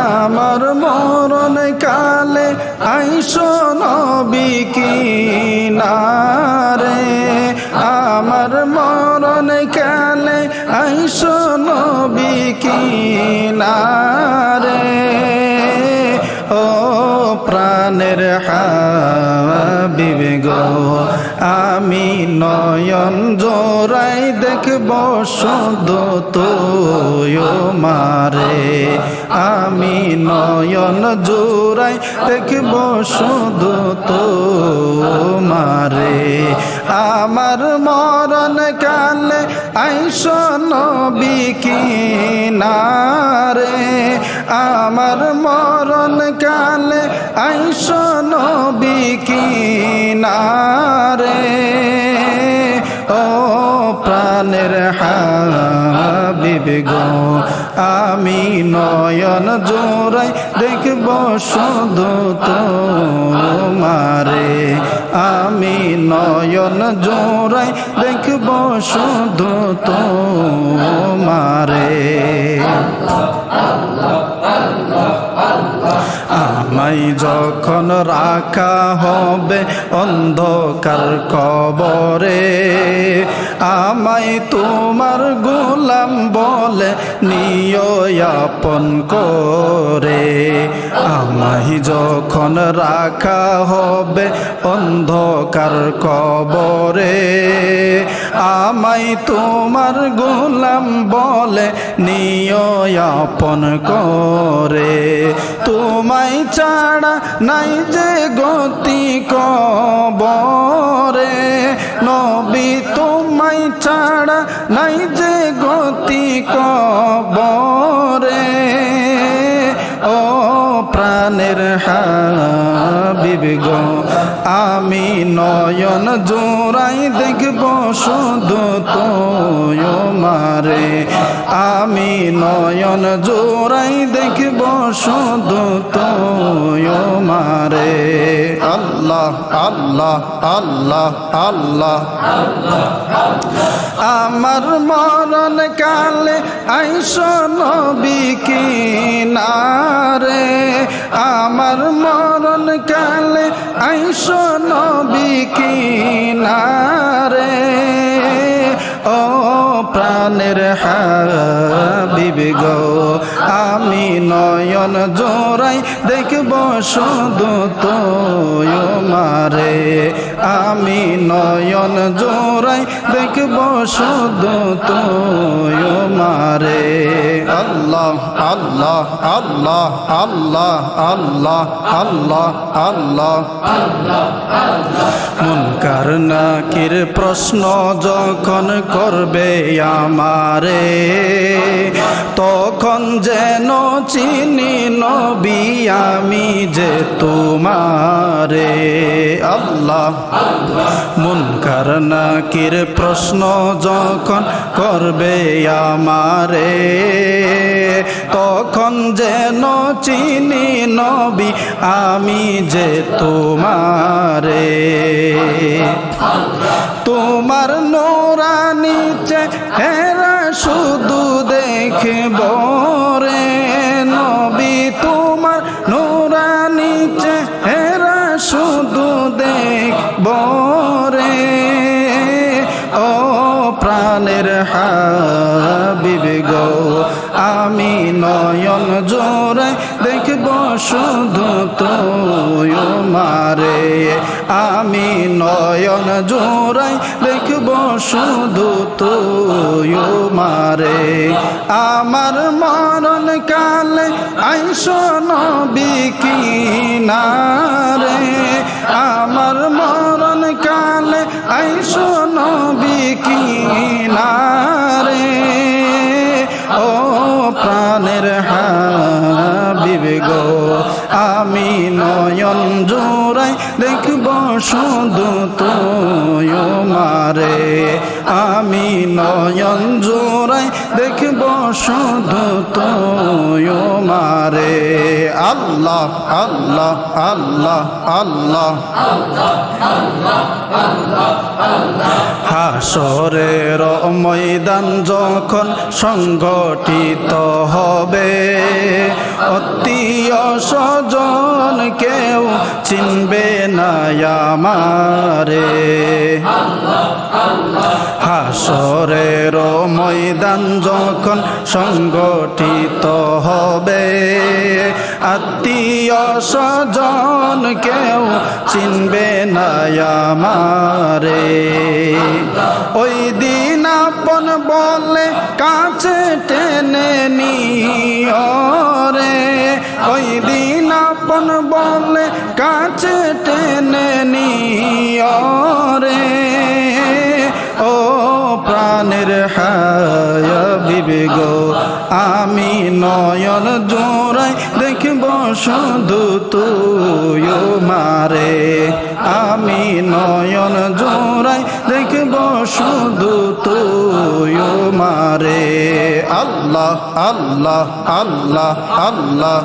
আমার মরণ কালে আইস নবী কিনারে। আমার মরণ কালে আইস নবী কিনারে। ও প্রাণের হাবিব গো, আমি নয়ন জোড়াই শুধু তোয় মারে। আমি নয়ন জোড়াই দেখব শুধু তো মারে। আমার মরণ কালে আইস নবী কিনারে। আমার মরণ কালে আইস নবী কিনারে। নয়ন জোড়াই দেখব শুধু তোমারে। আমি নয়ন জোড়াই দেখব শুধু তোমারে। আমায় যখন রাখা হবে অন্ধকার কবরে, আমায় তোমার গোলাম বলে নিয়পন করে। আমায় যখন রাখা হবে অন্ধকার কবরে আমাই তোমার গোলাম বলে নিয়পন করে। তোমায় ছাড়া নাই যে গতি কবরে, নবী তোমায় ছাড়া নাই গতি কবরে ও প্রাণের হাবিব গো। আমি নয়ন জোড়াই দেখব শুধু তোয় মারে আমি নয়ন জোড়াই দেখব শুধু তোয় মারে আল্লাহ আল্লাহ আল্লাহ আল্লাহ। আমার মরণ কালে আইস নবী কিনারে। আমার মরণ কালে আইস নবী কিনারে, ও প্রাণের হাবিব গো, আমি নয়ন জোড়াই দেখব শুধু তোয় মারে, আমি নয়ন জোড়াই দেখব শুধু তোয় আল্লাহ আল্লাহ আল্লাহ আল্লাহ আল্লাহ আল্লাহ। মুনকার নাকির প্রশ্ন যখন করবে আমারে, তখন যেন চিনি নবী আমি যে তোমারে। আল্লাহ, মুনকার নাকির প্রশ্ন যখন করবে আমারে তখন যেন চিনি নবী আমি যে তোমারে। তোমার নোরা নিচে হেরা শুধু দেখে রে শুধু তোয় মারে। আমি নয়ন জোরাই দেখব শুধু তোয় মারে। আমার মরণ কালে আইস নবী কিনারে। আমার মরণ কালে আইস নবী কিনারে। আমি নয়ন জোড়াই দেখব শুধু তো মারে আমি নয়ন জোড়াই দেখব শুধু তোমারে আল্লাহ আল্লাহ আল্লাহ আল্লাহ। হাসরের ময়দান যখন সংগঠিত হবে অতীয় স্বজন কেউ চিনবে না হাসরের ময়দান যখন সংগঠিত হবে আত্মীয় স্বজন কেউ চিনবে না আমারে। ওই দিন আপন বলে কাছে টেনে নিয়রে ওই দিন আপন বলে কাছে টেনে নিয়রে ও প্রাণের হায়া বিবেগ আমি নয়ন জোড়াই দেখব শুধু তুই মারে। আমি নয়ন জোড়াই দেখব শুধু তুই মারে। আল্লাহ আল্লাহ আল্লাহ আল্লাহ।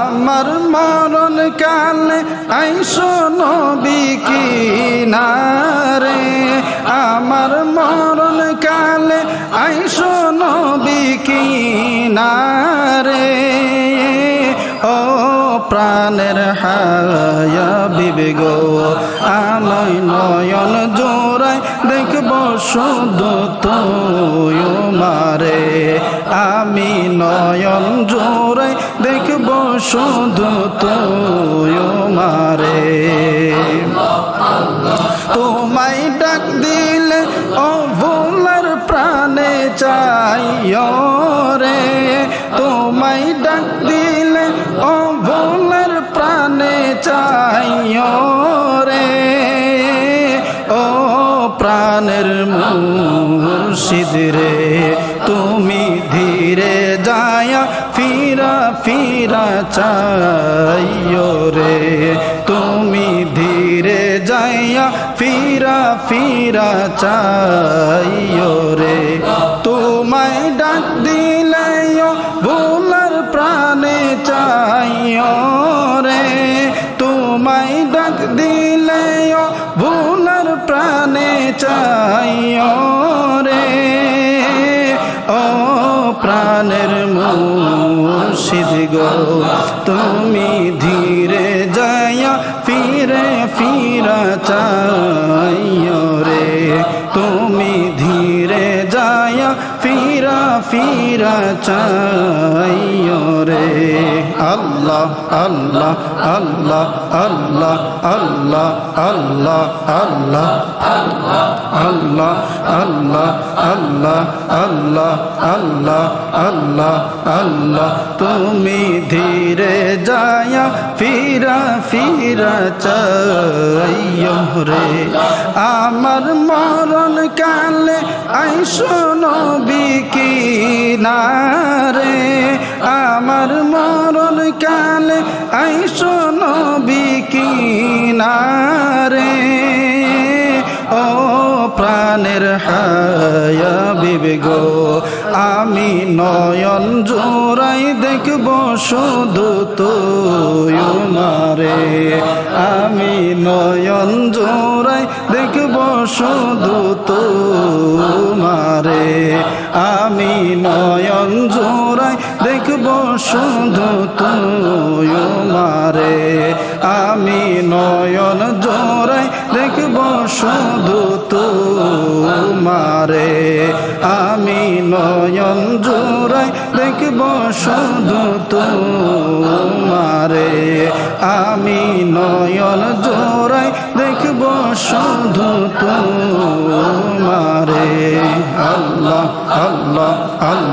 আমার মরণ কালে আইসো নবী কিনারে। আমার মরণ কালে আইসো কিনারে, ও প্রাণের হায়া বিবেগ আমি নয়ন জোড়াই দেখব শুধু তুই মারে। আমি নয়ন জোড়াই দেখব শুধু তুই মারে। তোমায় ডাক দিলে ও ভোলার প্রাণে চাই রে, তোমায় ডাক দিলে ও ভোলার প্রাণে চাই রে। ও প্রাণের মুর্শিদ রে, তুমি ধীরে যায়া ফিরা ফিরা চাইও রে। তুমি ধীরে যাইয়া ফিরা ফিরা চাইও চাইও রে ও প্রাণের মুর্শিদ গো তুমি ফিরা চাইও রে আল্লাহ আল্লাহ আল্লাহ আল্লাহ আল্লাহ আল্লাহ আল্লাহ আল্লাহ আল্লাহ আল্লাহ আল্লাহ আল্লাহ আল্লাহ আল্লাহ তুমি ধীরে যায়া ফিরা ফিরা চাইও রে আমার মরণ কালে আইসো নবী কিনারে, আমার মরণ কালে আইসো নবী কিনারে। ও প্রাণের হায়া বিবেগ আমি নয়ন জোড়াই দেখব শুধু তুই মারে আমি নয়ন জোড়াই দেখব শুধু তোমারে শুধু তুই মারে আমি নয়ন জোড়াই দেখব শুধু তোমারে, আমি নয়ন জোড়াই দেখব শুধু তোমারে, আমি নয়ন জোড়াই দেখব শুধু তোমারে